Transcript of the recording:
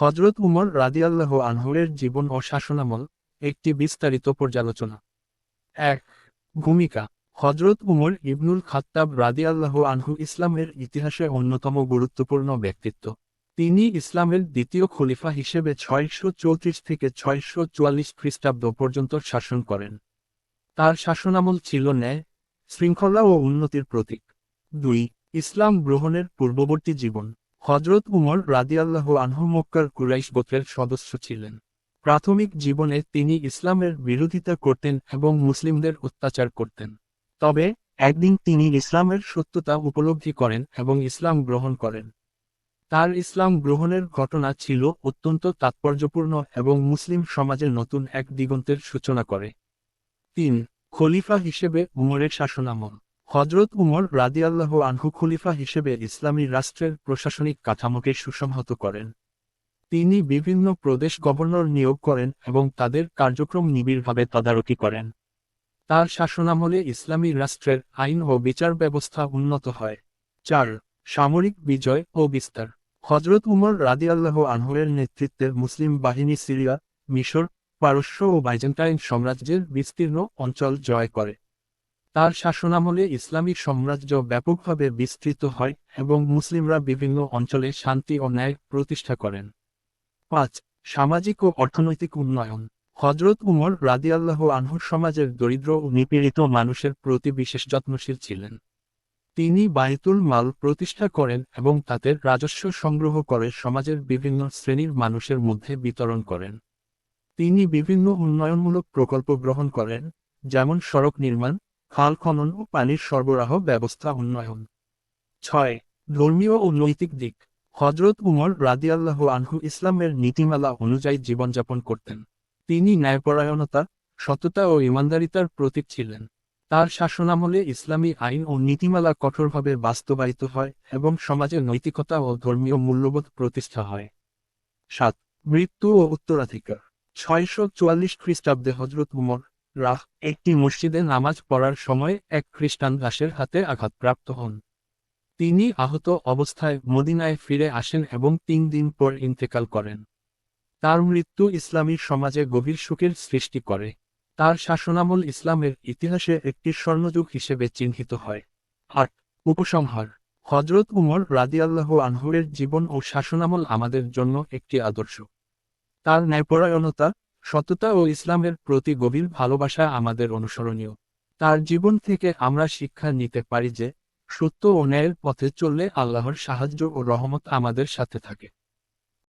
হজরত উমর রাদিয়াল্লাহ আনহুরের জীবন ও শাসনামল একটি বিস্তারিত পর্যালোচনা। এক, ভূমিকা। হজরত উমর ইবনুল খাত্তাব রাদিয়াল্লাহ আনহু ইসলামের ইতিহাসে অন্যতম গুরুত্বপূর্ণ ব্যক্তিত্ব। তিনি ইসলামের দ্বিতীয় খলিফা হিসেবে ছয়শো চৌত্রিশ থেকে ছয়শো চুয়াল্লিশ খ্রিস্টাব্দ পর্যন্ত শাসন করেন। তার শাসনামল ছিল ন্যায়, শৃঙ্খলা ও উন্নতির প্রতীক। দুই, ইসলাম গ্রহণের পূর্ববর্তী জীবন। হজরত উমর রাদিয়াল্লাহ আনহু মক্কার কুরাইশ গোত্রের সদস্য ছিলেন। প্রাথমিক জীবনে তিনি ইসলামের বিরোধিতা করতেন এবং মুসলিমদের অত্যাচার করতেন। তবে, একদিন তিনি ইসলামের সত্যতা উপলব্ধি করেন এবং ইসলাম গ্রহণ করেন। তার ইসলাম গ্রহণের ঘটনা ছিল অত্যন্ত তাৎপর্যপূর্ণ এবং মুসলিম সমাজের নতুন এক দিগন্তের সূচনা করে। তিন, খলিফা হিসেবে উমরের শাসনামল। হজরত উমর রাদিয়াল্লাহ আনহু খলিফা হিসেবে ইসলামী রাষ্ট্রের প্রশাসনিক কাঠামোকে সুসংহত করেন। তিনি বিভিন্ন প্রদেশ গভর্নর নিয়োগ করেন এবং তাদের কার্যক্রম নিবিড়ভাবে তদারকি করেন। তার শাসনামলে ইসলামী রাষ্ট্রের আইন ও বিচার ব্যবস্থা উন্নত হয়। চার, সামরিক বিজয় ও বিস্তার। হজরত উমর রাদিয়াল্লাহ আনহুরের নেতৃত্বে মুসলিম বাহিনী সিরিয়া, মিশর, পারস্য ও বাইজেন্টাইন সাম্রাজ্যের বিস্তীর্ণ অঞ্চল জয় করে। তার শাসনামলে ইসলামী সাম্রাজ্য ব্যাপকভাবে বিস্তৃত হয় এবং মুসলিমরা বিভিন্ন অঞ্চলে শান্তি ও ন্যায় প্রতিষ্ঠা করেন। পাঁচ, সামাজিক ও অর্থনৈতিক উন্নয়ন। হজরত উমর রাদিয়াল্লাহ আনহুর সমাজের দরিদ্র ও নিপীড়িত মানুষের প্রতি বিশেষ যত্নশীল ছিলেন। তিনি বায়তুল মাল প্রতিষ্ঠা করেন এবং তাদের রাজস্ব সংগ্রহ করে সমাজের বিভিন্ন শ্রেণির মানুষের মধ্যে বিতরণ করেন। তিনি বিভিন্ন উন্নয়নমূলক প্রকল্প গ্রহণ করেন, যেমন সড়ক নির্মাণ খাল খনন ও পানির সরবরাহ ব্যবস্থা উন্নয়ন। ছয়, ধর্মীয় ও নৈতিক দিক। হজরত উমর রাদিয়াল্লাহ আনহু ইসলামের নীতিমালা অনুযায়ী জীবনযাপন করতেন। তিনি ন্যায়পরায়ণতা, সততা ও ইমানদারিতার প্রতীক ছিলেন। তার শাসনামলে ইসলামী আইন ও নীতিমালা কঠোরভাবে বাস্তবায়িত হয় এবং সমাজে নৈতিকতা ও ধর্মীয় মূল্যবোধ প্রতিষ্ঠা হয়। সাত, মৃত্যু ও উত্তরাধিকার। ছয়শো চুয়াল্লিশ খ্রিস্টাব্দে হজরত উমর রাহ, একটি মসজিদে নামাজ পড়ার সময় এক খ্রিস্টান দাসের হাতে আঘাতপ্রাপ্ত হন। তিনি আহত অবস্থায় মদিনায় ফিরে আসেন এবং তিন দিন পর ইন্তেকাল করেন। তার মৃত্যু ইসলামী সমাজে গভীর শোকের সৃষ্টি করে। তার শাসনামল ইসলামের ইতিহাসে একটি স্বর্ণযুগ হিসেবে চিহ্নিত হয়। আট, উপসংহার। হজরত উমর রাদিয়াল্লাহ আনহুরের জীবন ও শাসনামল আমাদের জন্য একটি আদর্শ। তার ন্যায়পরায়ণতা সততা ও ইসলামের প্রতি গভীর ভালোবাসা আমাদের অনুসরণীয়। তার জীবন থেকে আমরা শিক্ষা নিতে পারি যে, সত্য ও ন্যায়ের পথে চললে আল্লাহর সাহায্য ও রহমত আমাদের সাথে থাকে।